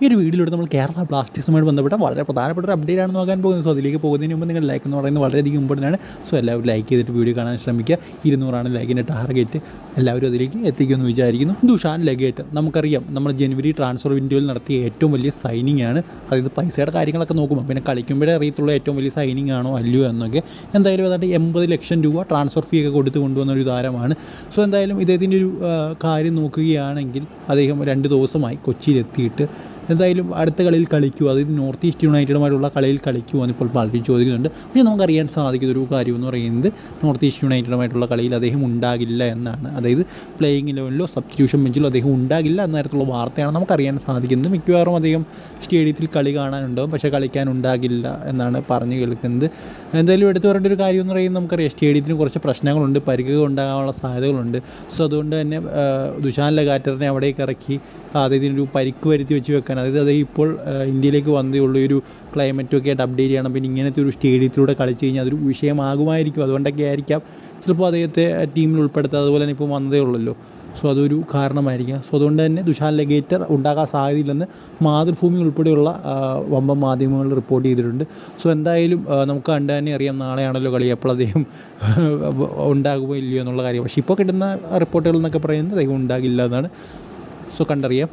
ഈ ഒരു വീഡിയോയിലൂടെ നമ്മൾ കേരള ബ്ലാസ്റ്റേഴ്സുമായി ബന്ധപ്പെട്ട വളരെ പ്രധാനപ്പെട്ട ഒരു അപ്ഡേറ്റ് ആണ് നോക്കാൻ പോകുന്നത്. സോ അതിലേക്ക് പോകുന്നതിന് മുമ്പ് നിങ്ങൾ ലൈക്ക് എന്ന് പറയുന്നത് വളരെയധികം ഇമ്പോർട്ടന്റ് ആണ്. സോ എല്ലാവരും ലൈക്ക് ചെയ്തിട്ട് വീഡിയോ കാണാൻ ശ്രമിക്കുക. ഇരുന്നൂറാണ് ലൈക്കിന്റെ ടാർഗറ്റ് എല്ലാവരും അതിലേക്ക് എത്തിക്കുമെന്ന് വിചാരിക്കുന്നു. ദുഷാൻ ലഗേറ്റ് നമുക്കറിയാം നമ്മൾ ജനുവരി ട്രാൻസ്ഫർ വിൻഡോയിൽ നടത്തിയ ഏറ്റവും വലിയ സൈനിങ് ആണ്. അതായത് പൈസയുടെ കാര്യങ്ങളൊക്കെ നോക്കുമ്പോൾ പിന്നെ കളിക്കുമ്പോഴേ അറിയത്തുള്ള ഏറ്റവും വലിയ സൈനിങ് ആണോ അല്ലയോ എന്നൊക്കെ. എന്തായാലും അതായത് എൺപത് ലക്ഷം രൂപ ട്രാൻസ്ഫർ ഫീ ഒക്കെ കൊടുത്ത് കൊണ്ടുവന്ന ഒരു താരമാണ്. സോ എന്തായാലും ഇദ്ദേഹത്തിന്റെ ഒരു കാര്യം നോക്കുകയാണെങ്കിൽ അദ്ദേഹം രണ്ട് ദിവസമായി കൊച്ചിയിലെത്തിയിട്ട് എന്തായാലും അടുത്ത കളിയിൽ കളിക്കൂ. അതായത് നോർത്ത് ഈസ്റ്റ് യുണൈറ്റഡുമായിട്ടുള്ള കളിയിൽ കളിക്കുമോ എന്ന് ഇപ്പോൾ പലരും ചോദിക്കുന്നുണ്ട്. പക്ഷേ നമുക്കറിയാൻ സാധിക്കുന്ന ഒരു കാര്യം എന്ന് പറയുന്നത് നോർത്ത് ഈസ്റ്റ് യുണൈറ്റഡുമായിട്ടുള്ള കളിയിൽ അദ്ദേഹം ഉണ്ടാകില്ല എന്നാണ്. അതായത് പ്ലേയിങ് ലെവലിലോ സബ്സ്റ്റിറ്റ്യൂഷൻ ബെഞ്ചിലോ അദ്ദേഹം ഉണ്ടാകില്ല എന്ന തരത്തിലുള്ള വാർത്തയാണ് നമുക്കറിയാൻ സാധിക്കുന്നത്. മിക്കവാറും അദ്ദേഹം സ്റ്റേഡിയത്തിൽ കളി കാണാനുണ്ടാവും. പക്ഷേ കളിക്കാൻ ഉണ്ടാകില്ല എന്നാണ് പറഞ്ഞു കേൾക്കുന്നത്. എന്തായാലും എടുത്തു പറയേണ്ട ഒരു കാര്യം എന്ന് പറയുന്നത് നമുക്കറിയാം. സ്റ്റേഡിയത്തിന് കുറച്ച് പ്രശ്നങ്ങളുണ്ട്. പരിക്കുകൾ ഉണ്ടാകാനുള്ള സാധ്യതകളുണ്ട്. സോ അതുകൊണ്ട് തന്നെ ദുഷാൻ ലഗാറ്ററിനെ അവിടേക്ക് ഇറക്കി അതായത് ഒരു പരിക്ക് വരുത്തി വെച്ച് വെക്കാൻ അതായത് അത് ഇപ്പോൾ ഇന്ത്യയിലേക്ക് വന്നേ ഉള്ളൂ. ഒരു ക്ലൈമറ്റും ഒക്കെ ആയിട്ട് അപ്ഡേറ്റ് ചെയ്യണം. പിന്നെ ഇങ്ങനത്തെ ഒരു സ്റ്റേഡിയത്തിലൂടെ കളിച്ച് കഴിഞ്ഞാൽ അതൊരു വിഷയമാകുമായിരിക്കും. അതുകൊണ്ടൊക്കെ ആയിരിക്കാം. ചിലപ്പോൾ അദ്ദേഹത്തെ ടീമിൽ ഉൾപ്പെടുത്താം. അതുപോലെ തന്നെ ഇപ്പോൾ വന്നതേ ഉള്ളല്ലോ. സോ അതൊരു കാരണമായിരിക്കാം. സോ അതുകൊണ്ട് തന്നെ ദുഷാൻ ലഗേറ്റർ ഉണ്ടാകാൻ സാധ്യതയില്ലെന്ന് മാതൃഭൂമി ഉൾപ്പെടെയുള്ള വമ്പ മാധ്യമങ്ങൾ റിപ്പോർട്ട് ചെയ്തിട്ടുണ്ട്. സോ എന്തായാലും നമുക്ക് കണ്ടു തന്നെ അറിയാം. നാളെയാണല്ലോ കളി. അപ്പോൾ അദ്ദേഹം ഉണ്ടാകുമോ ഇല്ലയോ എന്നുള്ള കാര്യം. പക്ഷേ ഇപ്പോൾ കിട്ടുന്ന റിപ്പോർട്ടുകൾ എന്നൊക്കെ പറയുന്നത് അദ്ദേഹം ഉണ്ടാകില്ല എന്നാണ്. സോ കണ്ടറിയാം.